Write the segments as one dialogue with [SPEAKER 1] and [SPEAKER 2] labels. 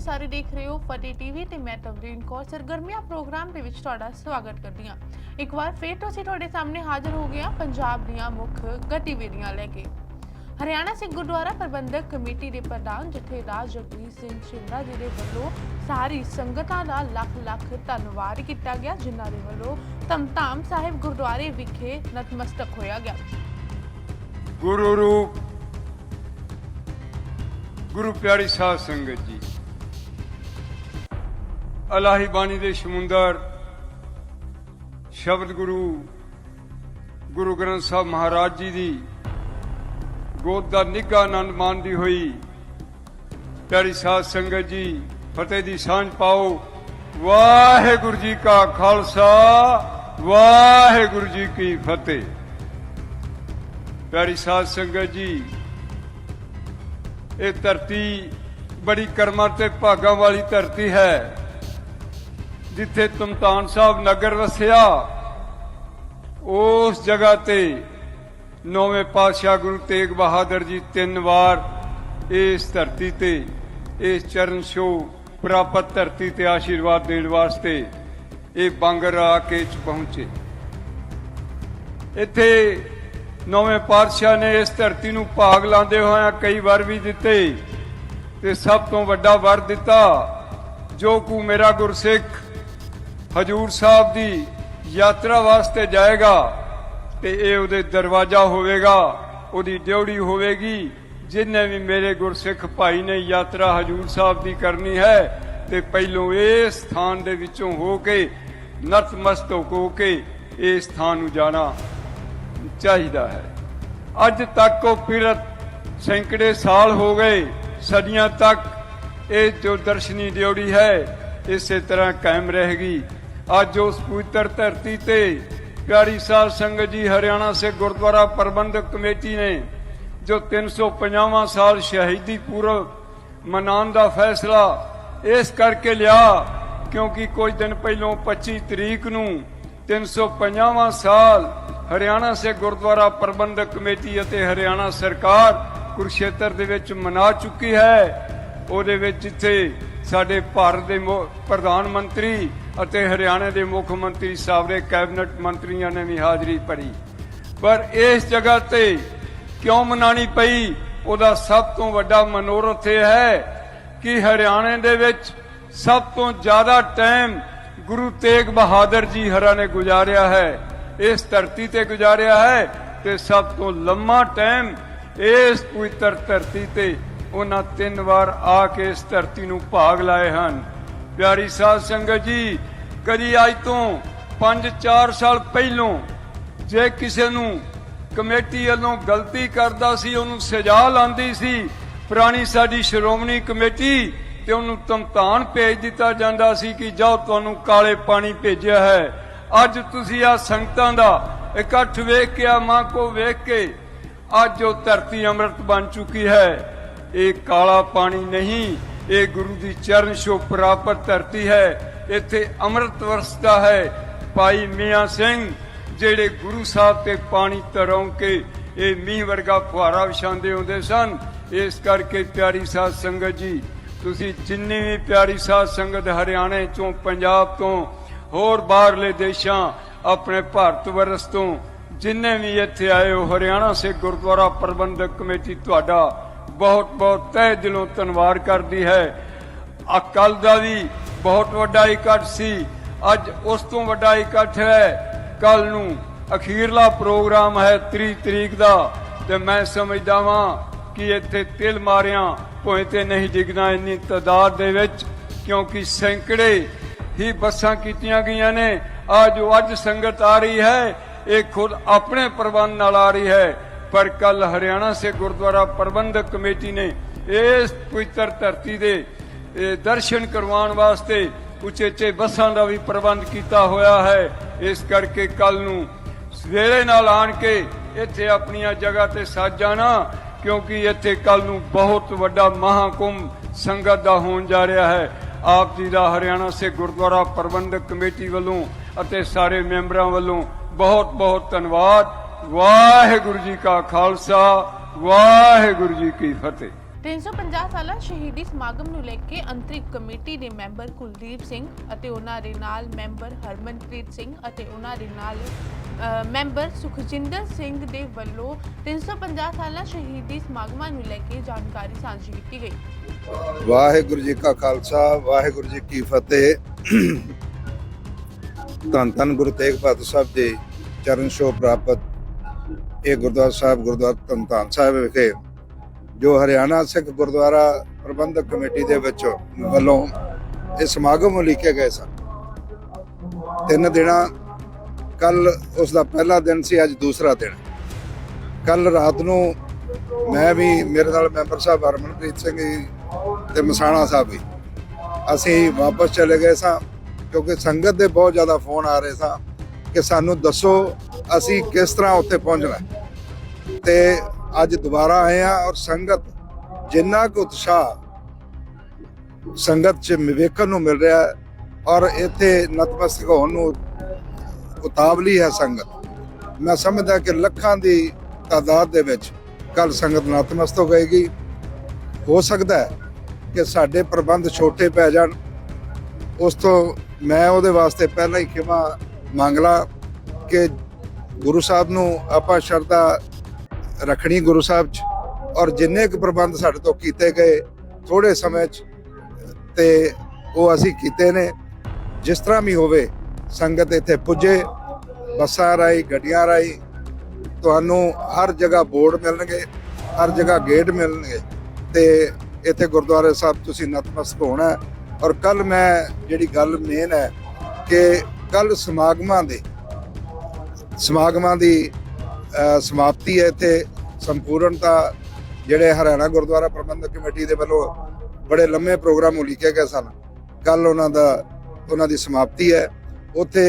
[SPEAKER 1] ਤੁਸੀਂ ਸਾਰੇ ਦੇਖ ਰਹੇ ਹੋ ਫਤਿਹ ਟੀਵੀ ਤੇ ਮੈਂ ਤਵਰੀਨ ਕੌਰ। ਸਰਗਰਮੀਆਂ ਪ੍ਰੋਗਰਾਮ ਦੇ ਵਿੱਚ ਤੁਹਾਡਾ ਸਵਾਗਤ ਕਰਦੀ ਹਾਂ। ਇੱਕ ਵਾਰ ਫੇਰ ਤੋਂ ਤੁਹਾਡੇ ਸਾਹਮਣੇ ਹਾਜ਼ਰ ਹੋ ਗਏ ਪੰਜਾਬ ਦੀਆਂ ਮੁੱਖ ਗਤੀਵਿਧੀਆਂ ਲੈ ਕੇ। ਹਰਿਆਣਾ ਸਿੱਖ ਗੁਰਦੁਆਰਾ ਪ੍ਰਬੰਧਕ ਕਮੇਟੀ ਦੇ ਪ੍ਰਧਾਨ ਜਥੇਦਾਰ ਜਗਦੀਸ਼ ਸਿੰਘ ਸ਼ਿੰਦਾ ਜੀ ਦੇ ਵੱਲੋਂ ਸਾਰੀ ਸੰਗਤਾਂ ਦਾ ਲੱਖ ਲੱਖ ਧੰਨਵਾਦ ਕੀਤਾ ਗਿਆ, ਜਿਨ੍ਹਾਂ ਦੇ ਵੱਲੋਂ ਧਮਧਾਮ ਸਾਹਿਬ ਗੁਰਦੁਆਰੇ ਵਿਖੇ ਨਤਮਸਤਕ ਹੋਇਆ ਗਿਆ।
[SPEAKER 2] ਗੁਰੂ ਰੂਪ, ਗੁਰੂ ਪਿਆਰੀ ਸਾਧ ਸੰਗਤ ਜੀ ਅਲਾਹੀ ਬਾਣੀ ਦੇ ਸਮੁੰਦਰ, ਸ਼ਬਦ ਗੁਰੂ ਗੁਰੂ ਗ੍ਰੰਥ ਸਾਹਿਬ ਮਹਾਰਾਜ ਜੀ ਦੀ ਗੋਦ ਦਾ ਨਿੱਘਾ ਆਨੰਦ ਮਾਣਦੀ ਹੋਈ, ਪਿਆਰੀ ਸਾਧ ਸੰਗਤ ਜੀ, ਫਤਿਹ ਦੀ ਸਾਂਝ ਪਾਓ। ਵਾਹਿਗੁਰੂ ਜੀ ਕਾ ਖਾਲਸਾ, ਵਾਹਿਗੁਰੂ ਜੀ ਕੀ ਫਤਿਹ। ਪਿਆਰੀ ਸਾਧ ਸੰਗਤ ਜੀ, ਇਹ ਧਰਤੀ ਬੜੀ ਕਰਮਾਂ ਤੇ ਭਾਗਾਂ ਵਾਲੀ ਧਰਤੀ ਹੈ। ਜਿੱਥੇ ਤੁਮਤਾਨ ਸਾਹਿਬ ਨਗਰ ਵਸਿਆ, ਉਸ ਜਗ੍ਹਾ ਤੇ ਨੌਵੇਂ ਪਾਤਸ਼ਾਹ ਗੁਰੂ ਤੇਗ ਬਹਾਦਰ ਜੀ ਤਿੰਨ ਵਾਰ ਇਸ ਧਰਤੀ ਤੇ, ਇਸ ਚਰਨ ਛੋ ਪ੍ਰਾਪਤ ਧਰਤੀ ਤੇ ਆਸ਼ੀਰਵਾਦ ਦੇਣ ਵਾਸਤੇ ਇਹ ਬਾਂਗਰ ਆ ਕੇ ਚ ਪਹੁੰਚੇ। ਇੱਥੇ ਨੌਵੇਂ ਪਾਤਸ਼ਾਹ ਨੇ ਇਸ ਧਰਤੀ ਨੂੰ ਭਾਗ ਲਾਉਂਦੇ ਹੋਇਆ ਕਈ ਵਾਰ ਵੀ ਦਿੱਤੇ ਤੇ ਸਭ ਤੋਂ ਵੱਡਾ ਵਰ ਦਿੱਤਾ, ਜੋ ਕੋ ਮੇਰਾ ਗੁਰਸਿੱਖ ਹਜੂਰ ਸਾਹਿਬ ਦੀ ਯਾਤਰਾ ਵਾਸਤੇ ਜਾਏਗਾ ਤੇ ਇਹ ਉਹਦੇ ਦਰਵਾਜ਼ਾ ਹੋਵੇਗਾ, ਉਹਦੀ ਡਿਉੜੀ ਹੋਵੇਗੀ, ਜਿੰਨੇ ਵੀ ਮੇਰੇ ਗੁਰਸਿੱਖ ਭਾਈ ਨੇ ਯਾਤਰਾ ਹਜੂਰ ਸਾਹਿਬ ਦੀ ਕਰਨੀ ਹੈ, ਤੇ ਪਹਿਲੋਂ ਇਸ ਸਥਾਨ ਦੇ ਵਿੱਚੋਂ ਹੋ ਕੇ, ਨਤਮਸਤਕ ਹੋ ਕੇ ਇਸ ਸਥਾਨ ਨੂੰ ਜਾਣਾ ਚਾਹੀਦਾ ਹੈ। ਅੱਜ ਤੱਕ ਉਹ ਪੀੜਤ ਸੈਂਕੜੇ ਸਾਲ ਹੋ ਗਏ, ਸਦੀਆਂ ਤੱਕ ਇਹ ਜੋ ਦਰਸ਼ਨੀ ਡਿਉੜੀ ਹੈ, ਇਸੇ ਤਰ੍ਹਾਂ ਕਾਇਮ ਰਹੇਗੀ। ਅੱਜ ਉਸ ਪਵਿੱਤਰ ਧਰਤੀ ਤੇ ਪਿਆਰੀ ਸਾਹਿਬ ਸੰਗਤ ਜੀ ਹਰਿਆਣਾ ਸੇ ਗੁਰਦੁਆਰਾ ਪ੍ਰਬੰਧਕ ਕਮੇਟੀ ਨੇ, ਜੋ 350ਵਾਂ ਸਾਲ ਸ਼ਹੀਦੀ ਪੂਰਵ ਮਨਾਉਣ ਦਾ ਫੈਸਲਾ ਇਸ ਕਰਕੇ ਲਿਆ ਕਿਉਂਕਿ ਕੁਝ ਦਿਨ ਪਹਿਲਾਂ 25 ਤਰੀਕ ਨੂੰ 350ਵਾਂ ਸਾਲ ਹਰਿਆਣਾ ਸੇ ਗੁਰਦੁਆਰਾ ਪ੍ਰਬੰਧਕ ਕਮੇਟੀ ਅਤੇ ਹਰਿਆਣਾ ਸਰਕਾਰ ਕੁਰਸ਼ੇਤਰ ਦੇ ਵਿੱਚ ਮਨਾ ਚੁੱਕੀ ਹੈ। ਉਹਦੇ ਵਿੱਚ ਜਿੱਥੇ ਸਾਡੇ ਭਾਰਤ ਦੇ ਪ੍ਰਧਾਨ ਮੰਤਰੀ ਅਤੇ ਹਰਿਆਣਾ ਦੇ ਮੁੱਖ ਮੰਤਰੀ ਸਾਬਰੇ ਕੈਬਨਿਟ ਮੰਤਰੀਆਂ ਨੇ ਵੀ ਹਾਜ਼ਰੀ ਭਰੀ। ਪਰ ਇਸ ਜਗ੍ਹਾ ਤੇ ਕਿਉਂ ਮਨਾਣੀ ਪਈ? ਉਹਦਾ ਸਭ ਤੋਂ ਵੱਡਾ ਮਨੋਰਥ ਇਹ ਹੈ ਕਿ ਹਰਿਆਣੇ ਦੇ ਵਿੱਚ ਸਭ ਤੋਂ ਜ਼ਿਆਦਾ ਟਾਈਮ ਗੁਰੂ ਤੇਗ ਬਹਾਦਰ ਜੀ ਹਰਾ ਨੇ ਗੁਜ਼ਾਰਿਆ ਹੈ। ਇਸ ਧਰਤੀ ਤੇ ਗੁਜ਼ਾਰਿਆ ਹੈ ਤੇ ਸਭ ਤੋਂ ਲੰਮਾ ਟਾਈਮ ਇਸ ਪਵਿੱਤਰ ਧਰਤੀ ਤੇ ਉਹਨਾਂ ਤਿੰਨ ਵਾਰ ਆ ਕੇ ਇਸ ਧਰਤੀ ਨੂੰ ਭਾਗ ਲਾਏ ਹਨ। ਪਿਆਰੀ ਸਾਧ ਸੰਗਤ ਜੀ, ਕਦੀ ਅੱਜ ਤੋਂ 5-4 ਸਾਲ ਪਹਿਲੋਂ ਜੇ ਕਿਸੇ ਨੂੰ ਕਮੇਟੀ ਵੱਲੋਂ ਗਲਤੀ ਕਰਦਾ ਸੀ, ਉਹਨੂੰ ਸਜ਼ਾ ਲਾਂਦੀ ਸੀ, ਪੁਰਾਣੀ ਸਾਡੀ ਸ਼੍ਰੋਮਣੀ ਕਮੇਟੀ ਤੇ ਉਹਨੂੰ ਤਮਤਾਨ ਭੇਜ ਦਿੱਤਾ ਜਾਂਦਾ ਸੀ ਕਿ ਜਾਓ ਤੁਹਾਨੂੰ ਕਾਲੇ ਪਾਣੀ ਭੇਜਿਆ ਹੈ। ਅੱਜ ਤੁਸੀਂ ਆ ਸੰਗਤਾਂ ਦਾ ਇਕੱਠ ਵੇਖ ਕੇ ਆ ਮਾਂ ਕੋ ਵੇਖ ਕੇ ਅੱਜ ਉਹ ਧਰਤੀ ਅੰਮ੍ਰਿਤ ਬਣ ਚੁੱਕੀ ਹੈ। ਇਹ ਕਾਲਾ ਪਾਣੀ ਨਹੀਂ, ਇਹ ਗੁਰੂ ਦੀ ਚਰਨ ਛੋ ਪ੍ਰਾਪਤ ਧਰਤੀ ਹੈ। ਇੱਥੇ ਅੰਮ੍ਰਿਤ ਵਰਸਦਾ ਹੈ। ਭਾਈ ਮੀਆਂ ਸਿੰਘ ਜਿਹੜੇ ਗੁਰੂ ਸਾਹਿਬ ਤੇ ਪਾਣੀ ਤਰੋਂ ਕੇ ਇਹ ਮੀਂਹ ਵਰਗਾ ਫੁਹਾਰਾ ਵਿਛਾਉਂਦੇ ਹੁੰਦੇ ਸਨ, ਇਸ ਕਰਕੇ ਪਿਆਰੀ ਸਾਧ ਸੰਗਤ ਜੀ, ਤੁਸੀਂ ਜਿੰਨੀ ਵੀ ਪਿਆਰੀ ਸਾਧ ਸੰਗਤ ਹਰਿਆਣੇ ਚੋਂ, ਪੰਜਾਬ ਤੋਂ, ਹੋਰ ਬਾਹਰਲੇ ਦੇਸ਼ਾਂ, ਆਪਣੇ ਭਾਰਤ ਵਰਸ ਤੋਂ, ਜਿੰਨੇ ਵੀ ਇੱਥੇ ਆਏ ਹੋ, ਹਰਿਆਣਾ ਸੇ ਗੁਰਦੁਆਰਾ ਪ੍ਰਬੰਧਕ ਕਮੇਟੀ ਤੁਹਾਡਾ ਬਹੁਤ ਬਹੁਤ ਤਹਿ ਦਿਲੋਂ ਧੰਨਵਾਦ ਕਰਦੀ ਹੈ। ਅਕਲ ਦਾ ਵੀ ਬਹੁਤ ਵੱਡਾ ਇਕੱਠ ਸੀ। ਅੱਜ ਉਸ ਤੋਂ ਵੱਡਾ ਇਕੱਠ ਹੈ। ਕੱਲ ਨੂੰ ਅਖੀਰਲਾ ਪ੍ਰੋਗਰਾਮ ਹੈ 30 ਤਰੀਕ ਦਾ। ਤੇ ਮੈਂ ਸਮਝਦਾ ਵਾਂ ਕਿ ਇੱਥੇ ਤਿਲ ਮਾਰਿਆਂ ਭੋਏ ਤੇ ਨਹੀਂ ਡਿੱਗਣਾ ਇੰਨੀ ਤਾਦਾਦ ਦੇ ਵਿੱਚ, ਕਿਉਂਕਿ ਸੈਂਕੜੇ ਹੀ ਬੱਸਾਂ ਕੀਤੀਆਂ ਗਈਆਂ ਨੇ। ਆ ਜੋ ਅੱਜ ਸੰਗਤ ਆ ਰਹੀ ਹੈ, ਇਹ ਖੁਦ ਆਪਣੇ ਪ੍ਰਬੰਧ ਨਾਲ ਆ ਰਹੀ ਹੈ। ਪਰ ਕੱਲ ਹਰਿਆਣਾ ਸੇ ਗੁਰਦੁਆਰਾ ਪ੍ਰਬੰਧਕ ਕਮੇਟੀ ਨੇ ਇਸ ਪਵਿੱਤਰ ਧਰਤੀ ਦੇ ਦਰਸ਼ਨ ਕਰਵਾਉਣ ਵਾਸਤੇ ਉਚੇਚੇ ਬੱਸਾਂ ਦਾ ਵੀ ਪ੍ਰਬੰਧ ਕੀਤਾ ਹੋਇਆ ਹੈ। ਇਸ ਕਰਕੇ ਕੱਲ ਨੂੰ ਸਵੇਰੇ ਨਾਲ ਆਣ ਕੇ ਇੱਥੇ ਆਪਣੀਆਂ ਜਗ੍ਹਾ ਤੇ ਸੱਜ ਜਾਣਾ, ਕਿਉਂਕਿ ਇੱਥੇ ਕੱਲ ਨੂੰ ਬਹੁਤ ਵੱਡਾ ਮਹਾਕੁੰਭ ਸੰਗਤ ਦਾ ਹੋਣ ਜਾ ਰਿਹਾ ਹੈ। ਆਪ ਜੀ ਦਾ ਹਰਿਆਣਾ ਸੇ ਗੁਰਦੁਆਰਾ ਪ੍ਰਬੰਧਕ ਕਮੇਟੀ ਵੱਲੋਂ ਅਤੇ ਸਾਰੇ ਮੈਂਬਰਾਂ ਵੱਲੋਂ ਬਹੁਤ ਬਹੁਤ ਧੰਨਵਾਦ। ਵਾਹਿਗੁਰੂ ਜੀ ਕਾ ਖਾਲਸਾ ਵਾਹਿਗੁਰੂ ਜੀ ਕੀ ਫਤਿਹ।
[SPEAKER 1] 350 ਸਾਲਾ ਸ਼ਹੀਦੀ ਸਮਾਗਮ ਨੂੰ ਲੈ ਕੇ ਅੰਤਰਿਕ ਕਮੇਟੀ ਦੇ ਮੈਂਬਰ ਕੁਲਦੀਪ ਸਿੰਘ ਅਤੇ ਉਹਨਾਂ ਦੇ ਨਾਲ ਮੈਂਬਰ ਹਰਮਨਪ੍ਰੀਤ ਸਿੰਘ ਅਤੇ ਉਹਨਾਂ ਦੇ ਨਾਲ ਮੈਂਬਰ ਸੁਖਜਿੰਦਰ ਸਿੰਘ ਦੇ ਵੱਲੋਂ 350 ਸਾਲਾ ਸ਼ਹੀਦੀ ਸਮਾਗਮਾਂ ਨੂੰ ਲੈ ਕੇ ਜਾਣਕਾਰੀ ਸਾਂਝੀ ਕੀਤੀ ਗਈ।
[SPEAKER 3] ਵਾਹਿਗੁਰੂ ਜੀ ਕਾ ਖਾਲਸਾ ਵਾਹਿਗੁਰੂ ਜੀ ਕੀ ਫਤਿਹ। ਧੰਨ ਧੰਨ ਗੁਰੂ ਤੇਗ ਬਹਾਦਰ ਸਾਹਿਬ ਦੇ ਚਰਨ ਛੋਹ ਪ੍ਰਾਪਤ ਇਹ ਗੁਰਦੁਆਰਾ ਸਾਹਿਬ, ਗੁਰਦੁਆਰਾ ਧੰਨ ਧੰਨ ਸਾਹਿਬ ਵਿਖੇ, ਜੋ ਹਰਿਆਣਾ ਸਿੱਖ ਗੁਰਦੁਆਰਾ ਪ੍ਰਬੰਧਕ ਕਮੇਟੀ ਦੇ ਵਿੱਚ ਵੱਲੋਂ ਇਹ ਸਮਾਗਮ ਉਲੀਕੇ ਗਏ ਸਨ। ਤਿੰਨ ਦਿਨਾਂ ਕੱਲ ਉਸ ਦਾ ਪਹਿਲਾ ਦਿਨ ਸੀ, ਅੱਜ ਦੂਸਰਾ ਦਿਨ। ਕੱਲ ਰਾਤ ਨੂੰ ਮੈਂ ਵੀ, ਮੇਰੇ ਨਾਲ ਮੈਂਬਰ ਸਾਹਿਬ ਹਰਮਨਪ੍ਰੀਤ ਸਿੰਘ ਜੀ ਤੇ ਮਸਾਣਾ ਸਾਹਿਬ ਵੀ, ਅਸੀਂ ਵਾਪਸ ਚਲੇ ਗਏ ਸਾਂ, ਕਿਉਂਕਿ ਸੰਗਤ ਦੇ ਬਹੁਤ ਜ਼ਿਆਦਾ ਫੋਨ ਆ ਰਹੇ ਸਾਂ ਕਿ ਸਾਨੂੰ ਦੱਸੋ ਅਸੀਂ ਕਿਸ ਤਰ੍ਹਾਂ ਉੱਥੇ ਪਹੁੰਚਣਾ ਹੈ। ਤੇ ਅੱਜ ਦੁਬਾਰਾ ਆਏ ਆ ਔਰ ਸੰਗਤ ਜਿੰਨਾ ਕੁ ਉਤਸ਼ਾਹ ਸੰਗਤ 'ਚ ਵੇਖਣ ਨੂੰ ਮਿਲ ਰਿਹਾ ਔਰ ਇੱਥੇ ਨਤਮਸਤਕ ਹੋਣ ਨੂੰ ਉਤਾਵਲੀ ਹੈ ਸੰਗਤ। ਮੈਂ ਸਮਝਦਾ ਕਿ ਲੱਖਾਂ ਦੀ ਤਾਦਾਦ ਦੇ ਵਿੱਚ ਕੱਲ ਸੰਗਤ ਨਤਮਸਤਕ ਹੋਏਗੀ ਹੋ ਸਕਦਾ ਹੈ ਕਿ ਸਾਡੇ ਪ੍ਰਬੰਧ ਛੋਟੇ ਪੈ ਜਾਣ। ਉਸ ਤੋਂ ਮੈਂ ਉਹਦੇ ਵਾਸਤੇ ਪਹਿਲਾਂ ਹੀ ਖਿਮਾ ਮੰਗ ਲਾ ਕਿ ਗੁਰੂ ਸਾਹਿਬ ਨੂੰ ਆਪਾਂ ਸ਼ਰਧਾ ਰੱਖਣੀ ਗੁਰੂ ਸਾਹਿਬ 'ਚ। ਔਰ ਜਿੰਨੇ ਕੁ ਪ੍ਰਬੰਧ ਸਾਡੇ ਤੋਂ ਕੀਤੇ ਗਏ ਥੋੜੇ ਸਮੇਂ 'ਚ ਤੇ ਉਹ ਅਸੀਂ ਕੀਤੇ ਨੇ। ਜਿਸ ਤਰ੍ਹਾਂ ਵੀ ਹੋਵੇ, ਸੰਗਤ ਇੱਥੇ ਪੁੱਜੇ, ਬੱਸਾਂ ਰਾਹੀਂ, ਗੱਡੀਆਂ ਰਾਹੀਂ, ਤੁਹਾਨੂੰ ਹਰ ਜਗ੍ਹਾ ਬੋਰਡ ਮਿਲਣਗੇ, ਹਰ ਜਗ੍ਹਾ ਗੇਟ ਮਿਲਣਗੇ ਤੇ ਇੱਥੇ ਗੁਰਦੁਆਰੇ ਸਾਹਿਬ ਤੁਸੀਂ ਨਤਮਸਤਕ ਹੋਣਾ। ਔਰ ਕੱਲ ਮੈਂ ਜਿਹੜੀ ਗੱਲ ਮੇਨ ਹੈ ਕਿ ਕੱਲ ਸਮਾਗਮਾਂ ਦੇ ਸਮਾਗਮਾਂ ਦੀ ਸਮਾਪਤੀ ਹੈ ਇੱਥੇ। ਸੰਪੂਰਨਤਾ ਜਿਹੜੇ ਹਰਿਆਣਾ ਗੁਰਦੁਆਰਾ ਪ੍ਰਬੰਧਕ ਕਮੇਟੀ ਦੇ ਵੱਲੋਂ ਬੜੇ ਲੰਮੇ ਪ੍ਰੋਗਰਾਮ ਉਲੀਕੇ ਗਏ ਸਨ। ਕੱਲ ਉਹਨਾਂ ਦਾ, ਉਹਨਾਂ ਦੀ ਸਮਾਪਤੀ ਹੈ। ਉੱਥੇ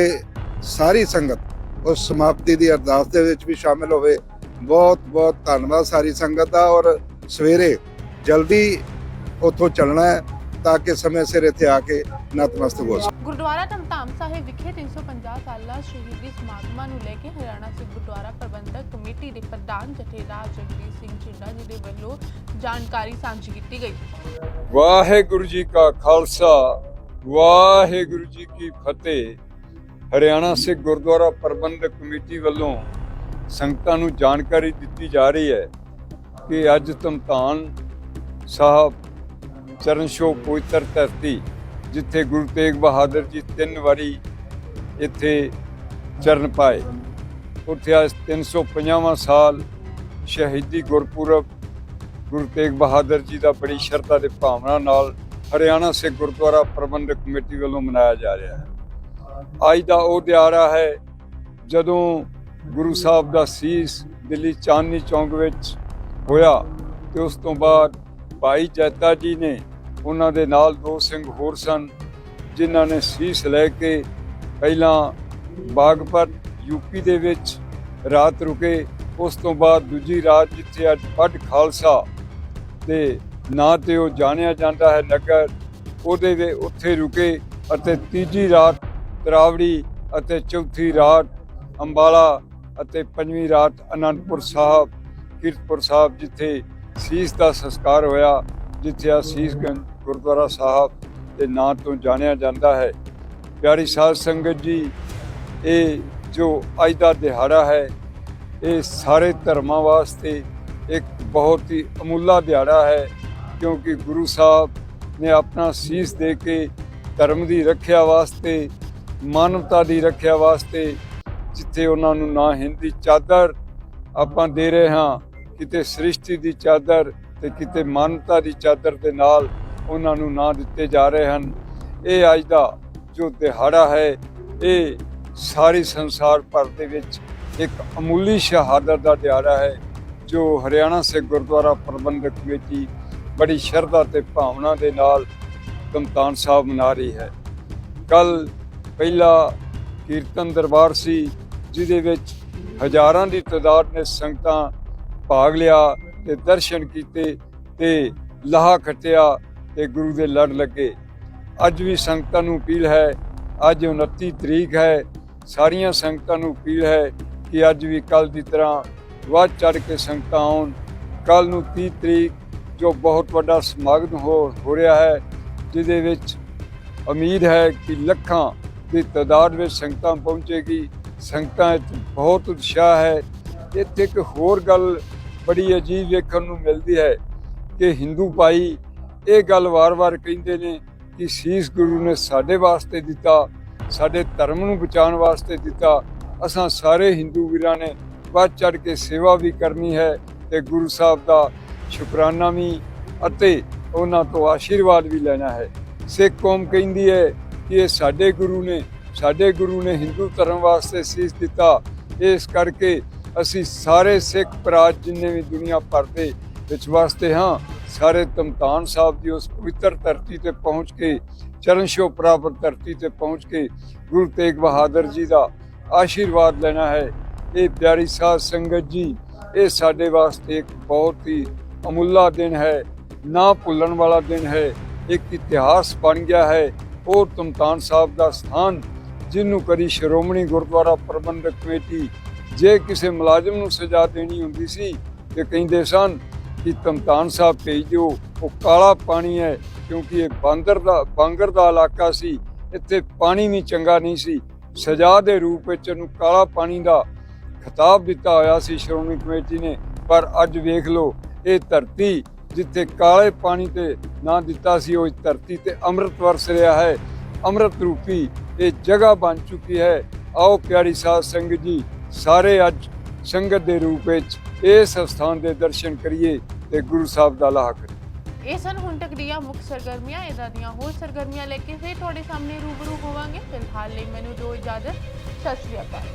[SPEAKER 3] ਸਾਰੀ ਸੰਗਤ ਉਸ ਸਮਾਪਤੀ ਦੀ ਅਰਦਾਸ ਦੇ ਵਿੱਚ ਵੀ ਸ਼ਾਮਿਲ ਹੋਵੇ। ਬਹੁਤ ਬਹੁਤ ਧੰਨਵਾਦ ਸਾਰੀ ਸੰਗਤ ਦਾ ਔਰ ਸਵੇਰੇ ਜਲਦੀ ਉੱਥੋਂ ਚੱਲਣਾ ਹੈ ਤਾਂ ਕਿ ਸਮੇਂ ਸਿਰ ਇੱਥੇ ਆ ਕੇ ਨਤਮਸਤਕ ਹੋ ਸਕੇ।
[SPEAKER 1] ਗੁਰਦੁਆਰਾ ਧਮਧਾਮ ਸਾਹਿਬ ਵਿਖੇ 350 ਸਾਲਾ ਸ਼ਹੀਦੀ ਸਮਾਗਮਾਂ ਨੂੰ ਲੈ ਕੇ ਹਰਿਆਣਾ ਸਿੱਖ ਗੁਰਦੁਆਰਾ ਪ੍ਰਬੰਧਕ ਕਮੇਟੀ ਦੇ ਪ੍ਰਧਾਨ ਜਥੇਦਾਰ ਜਗਦੀਸ਼ ਸਿੰਘ ਚਿੰਡਾ ਜੀ ਦੇ ਵੱਲੋਂ ਜਾਣਕਾਰੀ ਸਾਂਝੀ ਕੀਤੀ ਗਈ।
[SPEAKER 2] ਵਾਹਿਗੁਰੂ ਜੀ ਕਾ ਖਾਲਸਾ, ਵਾਹਿਗੁਰੂ ਜੀ ਕੀ ਫਤਿਹ। ਹਰਿਆਣਾ ਸਿੱਖ ਗੁਰਦੁਆਰਾ ਪ੍ਰਬੰਧਕ ਕਮੇਟੀ ਵੱਲੋਂ ਸੰਗਤਾਂ ਨੂੰ ਜਾਣਕਾਰੀ ਦਿੱਤੀ ਜਾ ਰਹੀ ਹੈ ਕਿ ਅੱਜ ਧਮਤਾਨ ਸਾਹਿਬ ਚਰਨ ਸ਼ੋ ਪਵਿੱਤਰ ਧਰਤੀ ਜਿੱਥੇ ਗੁਰੂ ਤੇਗ ਬਹਾਦਰ ਜੀ ਤਿੰਨ ਵਾਰੀ ਇੱਥੇ ਚਰਨ ਪਾਏ। ਉੱਥੇ ਅੱਜ 350ਵਾਂ ਸਾਲ ਸ਼ਹੀਦੀ ਗੁਰਪੁਰਬ ਗੁਰੂ ਤੇਗ ਬਹਾਦਰ ਜੀ ਦਾ ਬੜੀ ਸ਼ਰਧਾ ਤੇ ਭਾਵਨਾ ਨਾਲ ਹਰਿਆਣਾ ਸਿੱਖ ਗੁਰਦੁਆਰਾ ਪ੍ਰਬੰਧਕ ਕਮੇਟੀ ਵੱਲੋਂ ਮਨਾਇਆ ਜਾ ਰਿਹਾ ਹੈ। ਅੱਜ ਦਾ ਉਹ ਦਿਹਾੜਾ ਹੈ ਜਦੋਂ ਗੁਰੂ ਸਾਹਿਬ ਦਾ ਸੀਸ ਦਿੱਲੀ ਚਾਂਦਨੀ ਚੌਂਕ ਵਿੱਚ ਹੋਇਆ ਤੇ ਉਸ ਤੋਂ ਬਾਅਦ ਭਾਈ ਜੈਤਾ ਜੀ ਨੇ ਉਹਨਾਂ ਦੇ ਨਾਲ ਦੋ ਸਿੰਘ ਹੋਰ ਸਨ, ਜਿਨ੍ਹਾਂ ਨੇ ਸੀਸ ਲੈ ਕੇ ਪਹਿਲਾਂ ਬਾਗਪਤ ਯੂਪੀ ਦੇ ਵਿੱਚ ਰਾਤ ਰੁਕੇ। ਉਸ ਤੋਂ ਬਾਅਦ ਦੂਜੀ ਰਾਤ ਜਿੱਥੇ ਅੱਜ ਪੱਟ ਖਾਲਸਾ ਦੇ ਨਾਂ ਤੇ ਉਹ ਜਾਣਿਆ ਜਾਂਦਾ ਹੈ ਨਗਰ, ਉਹਦੇ ਦੇ ਉੱਥੇ ਰੁਕੇ ਅਤੇ ਤੀਜੀ ਰਾਤ ਤਰਾਵੜੀ ਅਤੇ ਚੌਥੀ ਰਾਤ ਅੰਬਾਲਾ ਅਤੇ ਪੰਜਵੀਂ ਰਾਤ ਅਨੰਦਪੁਰ ਸਾਹਿਬ, ਕੀਰਤਪੁਰ ਸਾਹਿਬ ਜਿੱਥੇ ਸੀਸ ਦਾ ਸੰਸਕਾਰ ਹੋਇਆ, ਜਿੱਥੇ ਆ ਸੀਸਗੰਜ ਗੁਰਦੁਆਰਾ ਸਾਹਿਬ ਦੇ ਨਾਂ ਤੋਂ ਜਾਣਿਆ ਜਾਂਦਾ ਹੈ। ਪਿਆਰੀ ਸਾਧ ਸੰਗਤ ਜੀ, ਇਹ ਜੋ ਅੱਜ ਦਾ ਦਿਹਾੜਾ ਹੈ, ਇਹ ਸਾਰੇ ਧਰਮਾਂ ਵਾਸਤੇ ਇੱਕ ਬਹੁਤ ਹੀ ਅਮੁੱਲਾ ਦਿਹਾੜਾ ਹੈ, ਕਿਉਂਕਿ ਗੁਰੂ ਸਾਹਿਬ ਨੇ ਆਪਣਾ ਸੀਸ ਦੇ ਕੇ ਧਰਮ ਦੀ ਰੱਖਿਆ ਵਾਸਤੇ, ਮਾਨਵਤਾ ਦੀ ਰੱਖਿਆ ਵਾਸਤੇ ਜਿੱਥੇ ਉਹਨਾਂ ਨੂੰ ਨਾ ਹਿੰਦੀ ਚਾਦਰ ਆਪਾਂ ਦੇ ਰਹੇ ਹਾਂ, ਕਿਤੇ ਸ੍ਰਿਸ਼ਟੀ ਦੀ ਚਾਦਰ ਤੇ ਕਿਤੇ ਮਾਨਵਤਾ ਦੀ ਚਾਦਰ ਦੇ ਨਾਲ ਉਹਨਾਂ ਨੂੰ ਨਾਂ ਦਿੱਤੇ ਜਾ ਰਹੇ ਹਨ। ਇਹ ਅੱਜ ਦਾ ਜੋ ਦਿਹਾੜਾ ਹੈ, ਇਹ ਸਾਰੀ ਸੰਸਾਰ ਭਰ ਦੇ ਵਿੱਚ ਇੱਕ ਅਮੂਲੀ ਸ਼ਹਾਦਤ ਦਾ ਦਿਹਾੜਾ ਹੈ, ਜੋ ਹਰਿਆਣਾ ਸਿੱਖ ਗੁਰਦੁਆਰਾ ਪ੍ਰਬੰਧਕ ਕਮੇਟੀ ਬੜੀ ਸ਼ਰਧਾ ਤੇ ਭਾਵਨਾ ਦੇ ਨਾਲ ਧਮਤਾਨ ਸਾਹਿਬ ਮਨਾ ਰਹੀ ਹੈ। ਕੱਲ ਪਹਿਲਾ ਕੀਰਤਨ ਦਰਬਾਰ ਸੀ, ਜਿਹਦੇ ਵਿੱਚ ਹਜ਼ਾਰਾਂ ਦੀ ਤਾਦਾਦ ਨੇ ਸੰਗਤਾਂ ਭਾਗ ਲਿਆ ਤੇ ਦਰਸ਼ਨ ਕੀਤੇ ਤੇ ਲਾਹਾ ਖੱਟਿਆ ਤੇ ਗੁਰੂ ਦੇ ਲੜ ਲੱਗੇ। ਅੱਜ ਵੀ ਸੰਗਤਾਂ ਨੂੰ ਅਪੀਲ ਹੈ, ਅੱਜ 29 ਤਰੀਕ ਹੈ, ਸਾਰੀਆਂ ਸੰਗਤਾਂ ਨੂੰ ਅਪੀਲ ਹੈ ਕਿ ਅੱਜ ਵੀ ਕੱਲ ਦੀ ਤਰ੍ਹਾਂ ਵੱਧ ਚੜ ਕੇ ਸੰਗਤਾਂ ਆਉਣ। ਕੱਲ ਨੂੰ 30 ਤਰੀਕ, ਜੋ ਬਹੁਤ ਵੱਡਾ ਸਮਾਗਮ ਹੋ ਹੋ ਰਿਹਾ ਹੈ, ਜਿਹਦੇ ਵਿੱਚ ਉਮੀਦ ਹੈ ਕਿ ਲੱਖਾਂ ਦੀ ਤਾਦਾਦ ਵਿੱਚ ਸੰਗਤਾਂ ਪਹੁੰਚੇਗੀ। ਸੰਗਤਾਂ ਵਿੱਚ ਬਹੁਤ ਉਤਸ਼ਾਹ ਹੈ। ਇੱਥੇ ਇੱਕ ਹੋਰ ਗੱਲ ਬੜੀ ਅਜੀਬ ਵੇਖਣ ਨੂੰ ਮਿਲਦੀ ਹੈ ਕਿ ਹਿੰਦੂ ਭਾਈ ਇਹ ਗੱਲ ਵਾਰ-ਵਾਰ ਕਹਿੰਦੇ ਨੇ ਕਿ ਸੀਸ ਗੁਰੂ ਨੇ ਸਾਡੇ ਵਾਸਤੇ ਦਿੱਤਾ, ਸਾਡੇ ਧਰਮ ਨੂੰ ਬਚਾਉਣ ਵਾਸਤੇ ਦਿੱਤਾ। ਅਸਾਂ ਸਾਰੇ ਹਿੰਦੂ ਵੀਰਾਂ ਨੇ ਵੱਧ ਚੜ ਕੇ ਸੇਵਾ ਵੀ ਕਰਨੀ ਹੈ ਤੇ ਗੁਰੂ ਸਾਹਿਬ ਦਾ ਸ਼ੁਕਰਾਨਾ ਵੀ ਅਤੇ ਉਹਨਾਂ ਤੋਂ ਆਸ਼ੀਰਵਾਦ ਵੀ ਲੈਣਾ ਹੈ। ਸਿੱਖ ਕੌਮ ਕਹਿੰਦੀ ਹੈ ਕਿ ਇਹ ਸਾਡੇ ਗੁਰੂ ਨੇ, ਸਾਡੇ ਗੁਰੂ ਨੇ ਹਿੰਦੂ ਧਰਮ ਵਾਸਤੇ ਸੀਸ ਦਿੱਤਾ। ਇਸ ਕਰਕੇ ਅਸੀਂ ਸਾਰੇ ਸਿੱਖ ਭਰਾ ਜਿੰਨੇ ਵੀ ਦੁਨੀਆ ਭਰ ਦੇ ਵਿੱਚ ਵਸਦੇ ਹਾਂ ਸਾਰੇ ਤਮਤਾਨ ਸਾਹਿਬ ਦੀ ਉਸ ਪਵਿੱਤਰ ਧਰਤੀ ਤੇ ਪਹੁੰਚ ਕੇ, ਚਰਨ ਛੋਹ ਪ੍ਰਾਪਤ ਧਰਤੀ ਤੇ ਪਹੁੰਚ ਕੇ ਗੁਰੂ ਤੇਗ ਬਹਾਦਰ ਜੀ ਦਾ ਆਸ਼ੀਰਵਾਦ ਲੈਣਾ ਹੈ। ਇਹ ਪਿਆਰੀ ਸਾਧ ਸੰਗਤ ਜੀ, ਇਹ ਸਾਡੇ ਵਾਸਤੇ ਇੱਕ ਬਹੁਤ ਹੀ ਅਮੁੱਲਾ ਦਿਨ ਹੈ। ਨਾ ਭੁੱਲਣ ਵਾਲਾ ਦਿਨ ਹੈ। ਇੱਕ ਇਤਿਹਾਸ ਬਣ ਗਿਆ ਹੈ। ਉਹ ਤਮਤਾਨ ਸਾਹਿਬ ਦਾ ਸਥਾਨ ਜਿਹਨੂੰ ਕਰੀ ਸ਼੍ਰੋਮਣੀ ਗੁਰਦੁਆਰਾ ਪ੍ਰਬੰਧਕ ਕਮੇਟੀ ਜੇ ਕਿਸੇ ਮੁਲਾਜ਼ਮ ਨੂੰ ਸਜ਼ਾ ਦੇਣੀ ਹੁੰਦੀ ਸੀ, ਤੇ ਕਹਿੰਦੇ ਸਨ ਕਿ ਤਮਤਾਨ ਸਾਹਿਬ ਭੇਜ ਦਿਓ ਉਹ ਕਾਲਾ ਪਾਣੀ ਹੈ, ਕਿਉਂਕਿ ਇਹ ਬਾਂਦਰ ਦਾ, ਬਾਂਗਰ ਦਾ ਇਲਾਕਾ ਸੀ, ਇੱਥੇ ਪਾਣੀ ਵੀ ਚੰਗਾ ਨਹੀਂ ਸੀ। ਸਜ਼ਾ ਦੇ ਰੂਪ ਵਿੱਚ ਇਹਨੂੰ ਕਾਲਾ ਪਾਣੀ ਦਾ ਖਿਤਾਬ ਦਿੱਤਾ ਹੋਇਆ ਸੀ, ਸ਼੍ਰੋਮਣੀ ਕਮੇਟੀ ਨੇ। ਪਰ ਅੱਜ ਵੇਖ ਲਓ, ਇਹ ਧਰਤੀ ਜਿੱਥੇ ਕਾਲੇ ਪਾਣੀ ਤੇ ਨਾਂ ਦਿੱਤਾ ਸੀ, ਉਹ ਧਰਤੀ ਤੇ ਅੰਮ੍ਰਿਤ ਵਰਸ ਰਿਹਾ ਹੈ। ਅੰਮ੍ਰਿਤ ਰੂਪੀ ਇਹ ਜਗ੍ਹਾ ਬਣ ਚੁੱਕੀ ਹੈ। ਆਓ ਪਿਆਰੀ ਸਾਧ ਸੰਗਤ ਜੀ, ਸਾਰੇ ਅੱਜ ਸੰਗਤ ਦੇ ਰੂਪ ਵਿੱਚ ਇਸ ਸਥਾਨ ਦੇ ਦਰਸ਼ਨ ਕਰੀਏ। ਤੇ ਗੁਰੂ ਸਾਹਿਬ ਦਾ ਲਾਹਾ ਕਰੀਏ
[SPEAKER 1] ਇਹ ਸਨ ਹੁਣ ਤੱਕ ਦੀਆਂ ਮੁੱਖ ਸਰਗਰਮੀਆਂ ਇਦਾਂ ਦੀਆਂ ਹੋਰ ਸਰਗਰਮੀਆਂ ਲੈ ਕੇ ਫਿਰ ਤੁਹਾਡੇ ਸਾਹਮਣੇ ਰੂਬਰੂ ਹੋਵਾਂਗੇ। ਫਿਲਹਾਲ ਲਈ ਮੈਨੂੰ ਦਿਓ ਇਜਾਜ਼ਤ। ਸਤਿ ਸ਼੍ਰੀ ਅਕਾਲ।